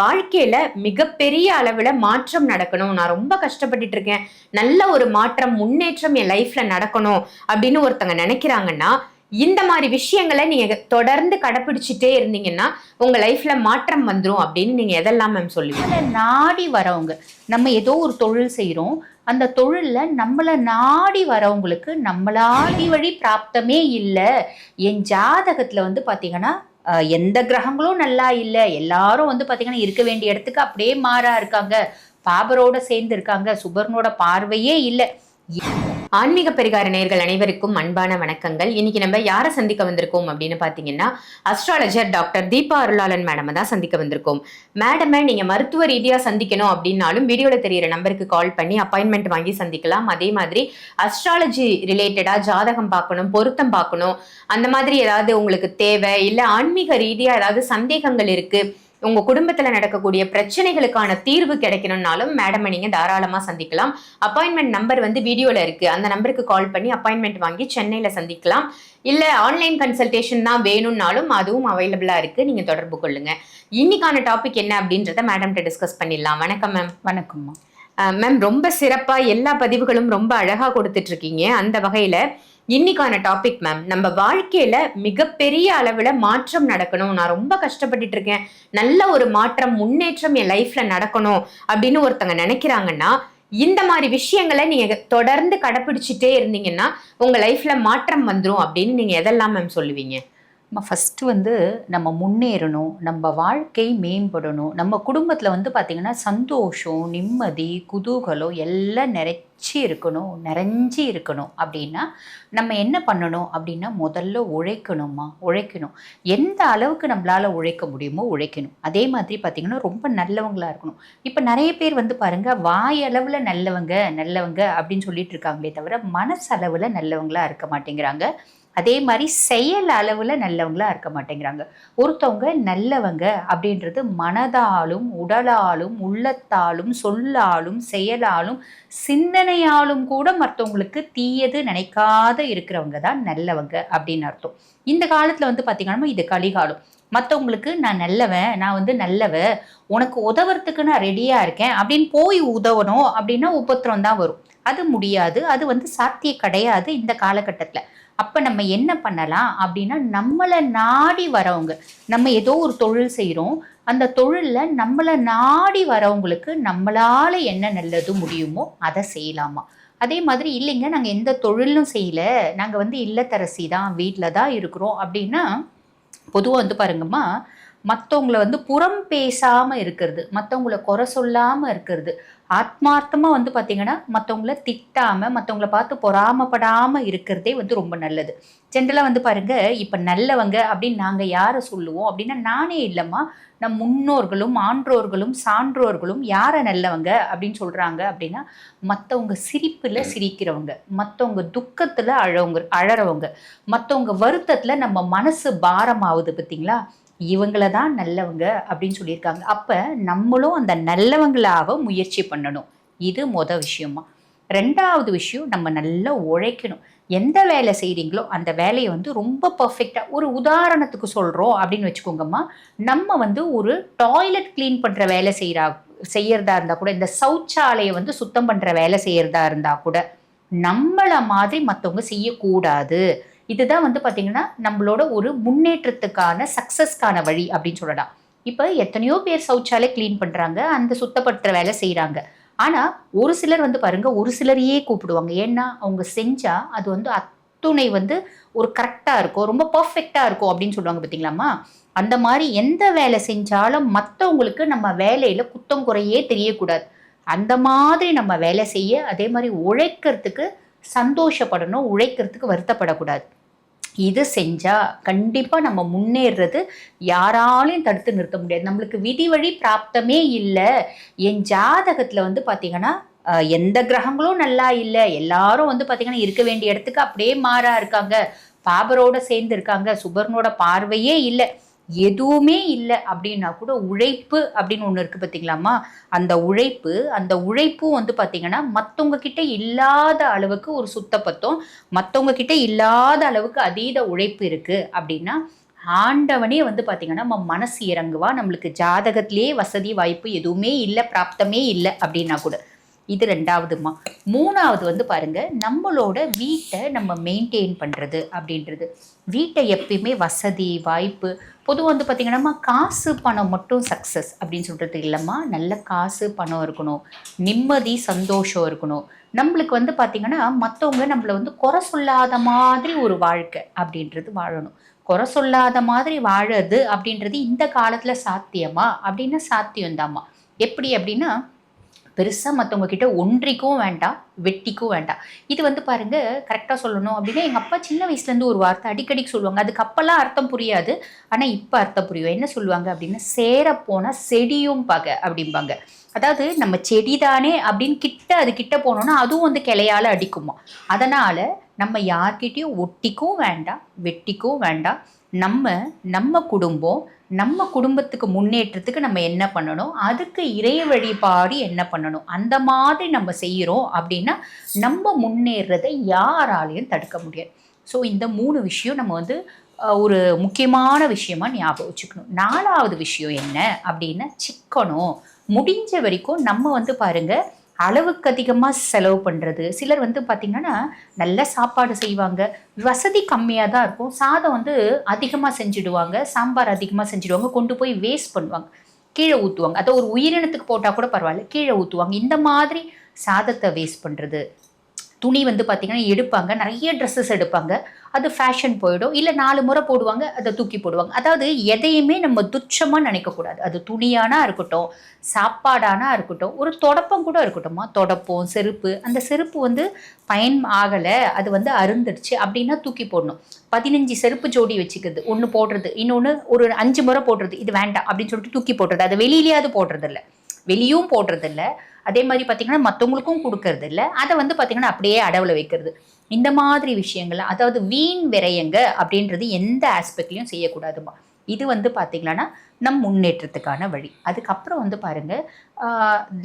வாழ்க்கையில மிகப்பெரிய அளவுல மாற்றம் நடக்கணும். நான் ரொம்ப கஷ்டப்பட்டுட்டு இருக்கேன் நல்ல ஒரு மாற்றம் முன்னேற்றம் என் லைஃப்ல நடக்கணும் அப்படின்னு ஒருத்தங்க நினைக்கிறாங்கன்னா இந்த மாதிரி விஷயங்களை நீங்க தொடர்ந்து கடைபிடிச்சிட்டே இருந்தீங்கன்னா உங்க லைஃப்ல மாற்றம் வந்துடும் அப்படின்னு நீங்க எதெல்லாம் மேம் சொல்லுவீங்க? நாடி வரவங்க நம்ம ஏதோ ஒரு தொழில் செய்கிறோம் அந்த தொழில்ல நம்மளை நாடி வரவங்களுக்கு நம்மளாடி வழி பிராப்தமே இல்லை. என் ஜாதகத்துல வந்து பாத்தீங்கன்னா எந்த கிரகங்களும் நல்லா இல்லை. எல்லாரும் வந்து பார்த்திங்கன்னா இருக்க வேண்டிய இடத்துக்கு அப்படியே மாறா இருக்காங்க. பாபரோட சேர்ந்து இருக்காங்க. சுபர்னோட பார்வையே இல்லை. ஆன்மீக பரிகார நேர்கள் அனைவருக்கும் அன்பான வணக்கங்கள். இன்னைக்கு நம்ம யாரை சந்திக்க வந்திருக்கோம் அப்படின்னு பாத்தீங்கன்னா astrologer doctor Deepa Arulalan madam தான் சந்திக்க வந்திருக்கோம். மேடமை நீங்க மருத்துவ ரீதியா சந்திக்கணும் அப்படின்னாலும் வீடியோல தெரியிற நம்பருக்கு கால் பண்ணி அப்பாயின்மெண்ட் வாங்கி சந்திக்கலாம். அதே மாதிரி அஸ்ட்ராலஜி ரிலேட்டடா ஜாதகம் பார்க்கணும் பொருத்தம் பார்க்கணும். அந்த மாதிரி ஏதாவது உங்களுக்கு தேவை இல்ல ஆன்மீக ரீதியா ஏதாவது சந்தேகங்கள் இருக்கு உங்க குடும்பத்துல நடக்கக்கூடிய பிரச்சனைகளுக்கான தீர்வு கிடைக்கணும்னாலும் மேடமை நீங்க தாராளமா சந்திக்கலாம். அப்பாயின்மெண்ட் நம்பர் வந்து வீடியோல இருக்கு. அந்த நம்பருக்கு கால் பண்ணி அப்பாயின்மெண்ட் வாங்கி சென்னையில சந்திக்கலாம். இல்ல ஆன்லைன் கன்சல்டேஷன் தான் வேணும்னாலும் அதுவும் அவைலபிளா இருக்கு. நீங்க தொடர்பு கொள்ளுங்க. இன்னைக்கான டாபிக் என்ன அப்படின்றத மேடம்கிட்ட டிஸ்கஸ் பண்ணிடலாம். வணக்கம் மேம் வணக்கம்மா மேம் ரொம்ப சிறப்பா எல்லா பதிவுகளும் ரொம்ப அழகா கொடுத்துட்டு இருக்கீங்க. அந்த வகையில இன்னைக்கான டாபிக் மேம் நம்ம வாழ்க்கையில மிகப்பெரிய அளவுல மாற்றம் நடக்கணும். நான் ரொம்ப கஷ்டப்பட்டுட்டு இருக்கேன். நல்ல ஒரு மாற்றம் முன்னேற்றம் என் லைஃப்ல நடக்கணும் அப்படின்னு ஒருத்தங்க நினைக்கிறாங்கன்னா இந்த மாதிரி விஷயங்களை நீங்க தொடர்ந்து கடைபிடிச்சிட்டே இருந்தீங்கன்னா உங்க லைஃப்ல மாற்றம் வந்துடும் அப்படின்னு நீங்க எதெல்லாம் மேம் சொல்லுவீங்க? நம்ம ஃபஸ்ட்டு வந்து நம்ம முன்னேறணும் நம்ம வாழ்க்கை மேம்படணும். நம்ம குடும்பத்தில் வந்து பார்த்திங்கன்னா சந்தோஷம் நிம்மதி குதூகலம் எல்லாம் நிறைச்சி இருக்கணும் நிறைஞ்சி இருக்கணும். அப்படின்னா நம்ம என்ன பண்ணணும் அப்படின்னா முதல்ல உழைக்கணுமா உழைக்கணும். எந்த அளவுக்கு நம்மளால் உழைக்க முடியுமோ உழைக்கணும். அதே மாதிரி பார்த்திங்கன்னா ரொம்ப நல்லவங்களா இருக்கணும். இப்போ நிறைய பேர் வந்து பாருங்கள் வாயளவில் நல்லவங்க நல்லவங்க அப்படின்னு சொல்லிட்டு இருக்காங்களே தவிர மனசளவில் நல்லவங்களா இருக்க மாட்டேங்கிறாங்க. அதே மாதிரி செயல் அளவில் நல்லவங்களா இருக்க மாட்டேங்கிறாங்க. ஒருத்தவங்க நல்லவங்க அப்படின்றது மனதாலும் உடலாலும் உள்ளத்தாலும் சொல்லாலும் செயலாலும் சிந்தனையாலும் கூட மற்றவங்களுக்கு தீயது நினைக்காத இருக்கிறவங்க தான் நல்லவங்க அப்படின்னு அர்த்தம். இந்த காலத்தில் வந்து பார்த்திங்கன்னா இது கலிகாலம். மற்றவங்களுக்கு நான் நல்லவன் நான் வந்து நல்லவ உனக்கு உதவுறதுக்கு நான் ரெடியாக இருக்கேன் அப்படின்னு போய் உதவணும் அப்படின்னா உபத்திரம் தான் வரும். அது முடியாது. அது வந்து சாத்திய கிடையாது இந்த காலகட்டத்தில். அப்போ நம்ம என்ன பண்ணலாம் அப்படின்னா நம்மளை நாடி வரவங்க நம்ம ஏதோ ஒரு தொழில் செய்கிறோம் அந்த தொழிலில் நம்மளை நாடி வரவங்களுக்கு நம்மளால் என்ன நல்லது முடியுமோ அதை செய்யலாமா? அதே மாதிரி இல்லைங்க நாங்கள் எந்த தொழிலும் செய்யலை. நாங்கள் வந்து இல்லத்தரசி தான் வீட்டில் தான் இருக்கிறோம் அப்படின்னா பொதுவாக வந்து பாருங்கம்மா மற்றவங்கள வந்து புறம் பேசாமல் இருக்கிறது மற்றவங்கள குறை சொல்லாமல் இருக்கிறது. ஆத்மார்த்தமாக வந்து பார்த்திங்கன்னா மற்றவங்கள திட்டாமல் மற்றவங்கள பார்த்து பொறாமப்படாமல் இருக்கிறதே வந்து ரொம்ப நல்லது. ஜென்ரலாக வந்து பாருங்கள் இப்போ நல்லவங்க அப்படின்னு நாங்கள் யாரை சொல்லுவோம்? அப்படின்னா நானே இல்லைம்மா. நம் முன்னோர்களும் ஆன்றோர்களும் சான்றோர்களும் யாரை நல்லவங்க அப்படின்னு சொல்கிறாங்க அப்படின்னா மற்றவங்க சிரிப்பில் சிரிக்கிறவங்க மற்றவங்க துக்கத்தில் அழவங்க அழறவங்க மற்றவங்க வருத்தத்தில் நம்ம மனசு பாரமாகுது பார்த்தீங்களா இவங்கள தான் நல்லவங்க அப்படின்னு சொல்லியிருக்காங்க. அப்போ நம்மளும் அந்த நல்லவங்களாக முயற்சி பண்ணணும். இது மொதல் விஷயமா. ரெண்டாவது விஷயம் நம்ம நல்லா உழைக்கணும். எந்த வேலை செய்கிறீங்களோ அந்த வேலையை வந்து ரொம்ப பர்ஃபெக்டாக ஒரு உதாரணத்துக்கு சொல்கிறோம் அப்படின்னு வச்சுக்கோங்கம்மா. நம்ம வந்து ஒரு டாய்லெட் க்ளீன் பண்ணுற வேலை செய்கிறா செய்யறதா இருந்தால் கூட இந்த சௌச்சாலையை வந்து சுத்தம் பண்ணுற வேலை செய்யறதா இருந்தால் கூட நம்மளை மாதிரி மற்றவங்க செய்யக்கூடாது. இதுதான் வந்து பார்த்தீங்கன்னா நம்மளோட ஒரு முன்னேற்றத்துக்கான சக்ஸஸ்க்கான வழி அப்படின்னு சொல்லலாம். இப்போ எத்தனையோ பேர் சௌச்சாலை க்ளீன் பண்ணுறாங்க அந்த சுத்தப்படுத்துகிற வேலை செய்கிறாங்க ஆனால் ஒரு சிலர் வந்து பாருங்கள் ஒரு சிலரையே கூப்பிடுவாங்க. ஏன்னா அவங்க செஞ்சால் அது வந்து அத்துணை வந்து ஒரு கரெக்டாக இருக்கும் ரொம்ப பர்ஃபெக்டாக இருக்கும் அப்படின்னு சொல்லுவாங்க பார்த்தீங்களாம்மா அந்த மாதிரி எந்த வேலை செஞ்சாலும் மற்றவங்களுக்கு நம்ம வேலையில் குத்தம் குறையே தெரியக்கூடாது. அந்த மாதிரி நம்ம வேலை செய்ய அதே மாதிரி உழைக்கிறதுக்கு சந்தோஷப்படணும் உழைக்கிறதுக்கு வருத்தப்படக்கூடாது. இது செஞ்சால் கண்டிப்பாக நம்ம முன்னேறது யாராலையும் தடுத்து நிறுத்த முடியாது. நம்மளுக்கு விதி வழி பிராப்தமே இல்லை. என் ஜாதகத்தில் வந்து பார்த்திங்கன்னா எந்த கிரகங்களும் நல்லா இல்லை. எல்லாரும் வந்து பார்த்திங்கன்னா இருக்க வேண்டிய இடத்துக்கு அப்படியே மாறா இருக்காங்க. பாபரோட சேர்ந்து இருக்காங்க. சுபர்னோட பார்வையே இல்லை. எதுவுமே இல்லை அப்படின்னா கூட உழைப்பு அப்படின்னு ஒன்று இருக்குது பார்த்தீங்களாமா அந்த உழைப்பு அந்த உழைப்பும் வந்து பார்த்தீங்கன்னா மற்றவங்க கிட்ட இல்லாத அளவுக்கு ஒரு சுத்தப்பத்தம் மற்றவங்க கிட்ட இல்லாத அளவுக்கு அதீத உழைப்பு இருக்குது அப்படின்னா ஆண்டவனே வந்து பார்த்தீங்கன்னா நம்ம மனசு இறங்குவா. நம்மளுக்கு ஜாதகத்திலே வசதி வாய்ப்பு எதுவுமே இல்லை பிராப்தமே இல்லை அப்படின்னா கூட. இது ரெண்டாவதுமா. மூணாவது வந்து பாருங்க நம்மளோட வீட்டை நம்ம மெயின்டைன் பண்ணுறது அப்படின்றது. வீட்டை எப்பயுமே வசதி வாய்ப்பு பொதுவாக வந்து பார்த்திங்கன்னா காசு பணம் மட்டும் சக்ஸஸ் அப்படின்னு சொல்கிறது இல்லைம்மா. நல்ல காசு பணம் இருக்கணும் நிம்மதி சந்தோஷம் இருக்கணும். நம்மளுக்கு வந்து பார்த்திங்கன்னா மற்றவங்க நம்மளை வந்து குறை சொல்லாத மாதிரி ஒரு வாழ்க்கை அப்படின்றது வாழணும். குறை சொல்லாத மாதிரி வாழறது அப்படின்றது இந்த காலத்தில் சாத்தியமா அப்படின்னா சாத்தியம்தாம்மா. எப்படி அப்படின்னா பெருசாக மற்றவங்க கிட்ட ஒன்றிக்கும் வேண்டாம் வெட்டிக்கும் வேண்டாம். இது வந்து பாருங்க கரெக்டாக சொல்லணும் அப்படின்னா எங்கள் அப்பா சின்ன வயசுலேருந்து ஒரு வார்த்தை அடிக்கடி சொல்லுவாங்க. அதுக்கு அப்போல்லாம் அர்த்தம் புரியாது. ஆனால் இப்போ அர்த்தம் புரியும். என்ன சொல்லுவாங்க அப்படின்னா சேரப்போனால் செடியும் பகை அப்படிம்பாங்க. அதாவது நம்ம செடி தானே அப்படின்னு கிட்ட அது கிட்ட போனோம்னா அதுவும் வந்து கிளையால் அடிக்குமா? அதனால் நம்ம யார்கிட்டயும் ஒட்டிக்கும் வேண்டாம் வெட்டிக்கும் வேண்டாம். நம்ம நம்ம குடும்பம் நம்ம குடும்பத்துக்கு முன்னேற்றத்துக்கு நம்ம என்ன பண்ணணும்? அதுக்கு இறை வழிபாடு என்ன பண்ணணும்? அந்த மாதிரி நம்ம செய்கிறோம் அப்படின்னா நம்ம முன்னேறதை யாராலையும் தடுக்க முடியாது. ஸோ இந்த மூணு விஷயம் நம்ம வந்து ஒரு முக்கியமான விஷயமா ஞாபகம் வச்சுக்கணும். நாலாவது விஷயம் என்ன அப்படின்னா சிக்கனம். முடிஞ்ச வரைக்கும் நம்ம வந்து பாருங்கள் அளவுக்கு அதிகமாக செலவு பண்ணுறது சிலர் வந்து பார்த்திங்கன்னா நல்ல சாப்பாடு செய்வாங்க. வசதி கம்மியாக தான் இருக்கும். சாதம் வந்து அதிகமாக செஞ்சுடுவாங்க. சாம்பார் அதிகமாக செஞ்சுடுவாங்க. கொண்டு போய் வேஸ்ட் பண்ணுவாங்க. கீழே ஊற்றுவாங்க அதை ஒரு உயிரினத்துக்கு போட்டால் கூட பரவாயில்ல. கீழே ஊற்றுவாங்க இந்த மாதிரி சாதத்தை வேஸ்ட் பண்ணுறது துணி வந்து பார்த்திங்கன்னா எடுப்பாங்க. நிறைய ட்ரெஸ்ஸஸ் எடுப்பாங்க. அது ஃபேஷன் போயிடும். இல்லை நாலு முறை போடுவாங்க அதை தூக்கி போடுவாங்க. அதாவது எதையுமே நம்ம துச்சமாக நினைக்கக்கூடாது. அது துணியானா இருக்கட்டும் சாப்பாடானா இருக்கட்டும் ஒரு தொடப்பம் கூட இருக்கட்டும்மா. தொடப்பம் செருப்பு அந்த செருப்பு வந்து பயன் ஆகலை அது வந்து அருந்துடுச்சு அப்படின்னா தூக்கி போடணும். பதினஞ்சு செருப்பு ஜோடி வச்சுக்கிறது. ஒன்று போடுறது இன்னொன்று ஒரு அஞ்சு முறை போடுறது. இது வேண்டாம் அப்படின்னு சொல்லிட்டு தூக்கி போடுறது அது வெளியிலேயாவது போடுறதில்ல. வெளியும் போடுறதில்ல. அதே மாதிரி பார்த்தீங்கன்னா மற்றவங்களுக்கும் கொடுக்கறது இல்லை அதை வந்து பார்த்தீங்கன்னா அப்படியே அடவில் வைக்கிறது. இந்த மாதிரி விஷயங்கள் அதாவது வீண் விரயங்க அப்படின்றது எந்த ஆஸ்பெக்ட்லையும் செய்யக்கூடாதுமா. இது வந்து பார்த்தீங்கன்னா நம் முன்னேற்றத்துக்கான வழி. அதுக்கப்புறம் வந்து பாருங்கள்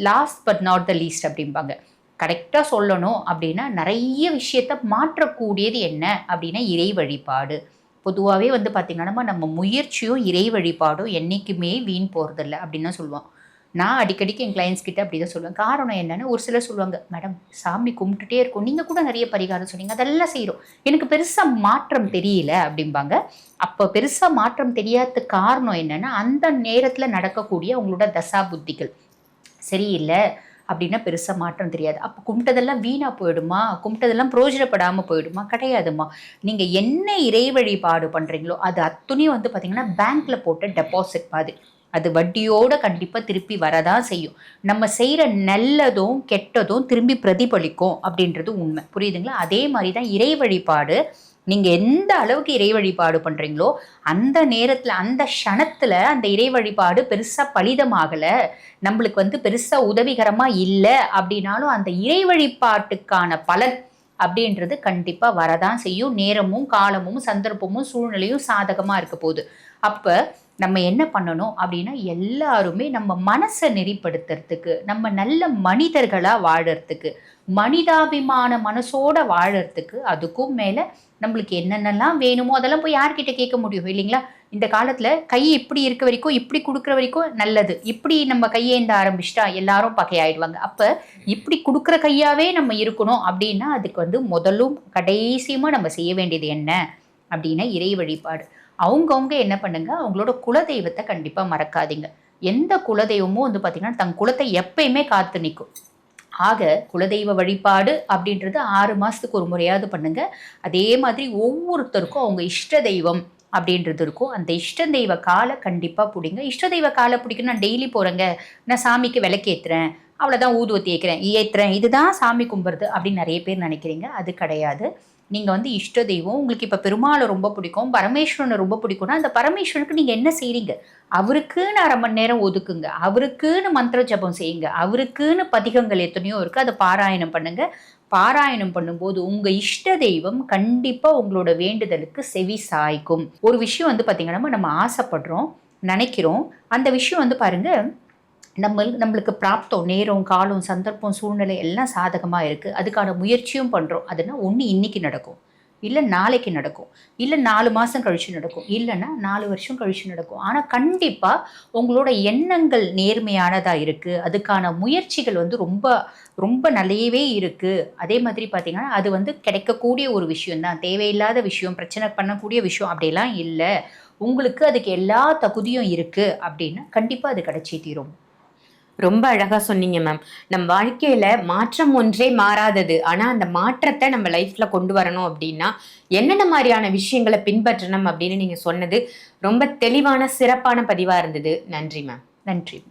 last but not the least அப்படிம்பாங்க. கரெக்டாக சொல்லணும் அப்படின்னா நிறைய விஷயத்த மாற்றக்கூடியது என்ன அப்படின்னா இறை வழிபாடு. பொதுவாகவே வந்து பார்த்திங்கன்னா நம்ம முயற்சியும் இறை வழிபாடும் என்றைக்குமே வீண் போகிறதில்ல அப்படின்னு தான் சொல்லுவோம் நான் அடிக்கடிக்கு என் கிளைண்ட்ஸ் கிட்ட அப்படி தான் சொல்லுவேன். காரணம் என்னென்னு ஒரு சிலர் சொல்லுவாங்க மேடம் சாமி கும்பிட்டுட்டே இருக்கும். நீங்கள் கூட நிறைய பரிகாரம் சொன்னீங்க. அதெல்லாம் செய்கிறோம் எனக்கு பெருசாக மாற்றம் தெரியல அப்படிம்பாங்க. அப்போ பெருசாக மாற்றம் தெரியாத காரணம் என்னென்னா அந்த நேரத்தில் நடக்கக்கூடிய உங்களோட தசா புத்திகள். சரியில்லை அப்படின்னா பெருசாக மாற்றம் தெரியாது. அப்போ கும்பிட்டதெல்லாம் வீணாக போயிடுமா? கும்பிட்டதெல்லாம் பிரயோஜனப்படாமல் போயிடுமா? கிடையாதுமா. நீங்கள் என்ன இறை வழிபாடு பண்ணுறீங்களோ அது அத்துணையும் வந்து பார்த்தீங்கன்னா பேங்க்கில் போட்ட டெபாசிட் மாதிரி. அது வட்டியோட கண்டிப்பாக திருப்பி வரதான் செய்யும். நம்ம செய்கிற நல்லதும் கெட்டதும் திரும்பி பிரதிபலிக்கும் அப்படின்றது உண்மை. புரியுதுங்களா? அதே மாதிரி தான் இறை வழிபாடு. நீங்கள் எந்த அளவுக்கு இறை வழிபாடு பண்ணுறீங்களோ அந்த நேரத்தில் அந்த க்ஷணத்தில் அந்த இறை வழிபாடு பெருசாக பலிதமாகலை நம்மளுக்கு வந்து பெருசாக உதவிகரமாக இல்லை அப்படின்னாலும் அந்த இறை வழிபாட்டுக்கான பலன் அப்படின்றது கண்டிப்பாக வரதான் செய்யும். நேரமும் காலமும் சந்தர்ப்பமும் சூழ்நிலையும் சாதகமாக இருக்க போகுது. அப்போ நம்ம என்ன பண்ணணும் அப்படின்னா எல்லாருமே நம்ம மனசை நெறிப்படுத்துறதுக்கு நம்ம நல்ல மனிதர்களாக வாழறதுக்கு மனிதாபிமான மனசோட வாழறதுக்கு அதுக்கும் மேலே நம்மளுக்கு என்னென்னலாம் வேணுமோ அதெல்லாம் போய் யார்கிட்ட கேட்க முடியும் இல்லைங்களா? இந்த காலத்தில் கை இப்படி இருக்க வரைக்கும் இப்படி கொடுக்குற வரைக்கும் நல்லது. இப்படி நம்ம கையேந்த ஆரம்பிச்சிட்டா எல்லாரும் பகையாயிடுவாங்க. அப்போ இப்படி கொடுக்குற கையாகவே நம்ம இருக்கணும் அப்படின்னா அதுக்கு வந்து முதலும் கடைசியுமாக நம்ம செய்ய வேண்டியது என்ன? அப்படின்னா இறை வழிபாடு. அவங்கவுங்க என்ன பண்ணுங்க? அவங்களோட குலதெய்வத்தை கண்டிப்பாக மறக்காதீங்க. எந்த குலதெய்வமும் வந்து பார்த்திங்கன்னா தன் குலத்தை எப்பயுமே காத்து நிற்கும் ஆக குலதெய்வ வழிபாடு அப்படின்றது ஆறு மாதத்துக்கு ஒரு முறையாவது பண்ணுங்க. அதே மாதிரி ஒவ்வொருத்தருக்கும் அவங்க இஷ்ட தெய்வம் அப்படின்றது இருக்கும். அந்த இஷ்ட தெய்வ காலை கண்டிப்பாக பிடிங்க. இஷ்ட தெய்வ காலை பிடிக்கணும். நான் டெய்லி போகிறேங்க நான் சாமிக்கு விளக்கேற்றுறேன் அவ்வளோதான் ஊதுவத்தி ஏற்கிறேன் ஏற்றுறேன் இதுதான் சாமி கும்புறது அப்படின்னு நிறைய பேர் நினைக்கிறீங்க. அது கிடையாது. நீங்கள் வந்து இஷ்ட தெய்வம் உங்களுக்கு இப்போ பெருமாளை ரொம்ப பிடிக்கும் பரமேஸ்வரனை ரொம்ப பிடிக்கும்னா அந்த பரமேஸ்வரனுக்கு நீங்கள் என்ன செய்கிறீங்க அவருக்குன்னு அரை மணி நேரம் ஒதுக்குங்க. அவருக்குன்னு மந்திர ஜபம் செய்யுங்க. அவருக்குன்னு பதிகங்கள் எத்தனையோ இருக்குது அதை பாராயணம் பண்ணுங்கள் பாராயணம் பண்ணும்போது உங்கள் இஷ்ட தெய்வம் கண்டிப்பாக உங்களோட வேண்டுதலுக்கு செவி சாய்க்கும். ஒரு விஷயம் வந்து பார்த்திங்கன்னா நம்ம ஆசைப்படுறோம் நினைக்கிறோம். அந்த விஷயம் வந்து பாருங்கள் நம்ம நம்மளுக்கு பிராப்தம் நேரம் காலம் சந்தர்ப்பம் சூழ்நிலை எல்லாம் சாதகமாக இருக்குது அதுக்கான முயற்சியும் பண்ணுறோம் அதுனா ஒன்று இன்னைக்கு நடக்கும். இல்லை நாளைக்கு நடக்கும். இல்லை நாலு மாதம் கழித்து நடக்கும். இல்லைன்னா நாலு வருஷம் கழித்து நடக்கும். ஆனால் கண்டிப்பாக உங்களோட எண்ணங்கள் நேர்மையானதாக இருக்குது அதுக்கான முயற்சிகள் வந்து ரொம்ப ரொம்ப நல்லவே இருக்குது அதே மாதிரி பார்த்திங்கன்னா அது வந்து கிடைக்கக்கூடிய ஒரு விஷயந்தான் தேவையில்லாத விஷயம் பிரச்சனை பண்ணக்கூடிய விஷயம் அப்படிலாம் இல்லை. உங்களுக்கு அதுக்கு எல்லா தகுதியும் இருக்குது அப்படின்னா கண்டிப்பாக அது கிடச்சி தீரும். ரொம்ப அழகாக சொன்னீங்க மேம் நம் வாழ்க்கையில் மாற்றம் ஒன்றே மாறாதது. ஆனால் அந்த மாற்றத்தை நம்ம லைஃப்பில் கொண்டு வரணும் அப்படின்னா என்னென்ன மாதிரியான விஷயங்களை பின்பற்றணும் அப்படின்னு நீங்கள் சொன்னது ரொம்ப தெளிவான சிறப்பான பதிவாக இருந்தது. நன்றி மேம் நன்றி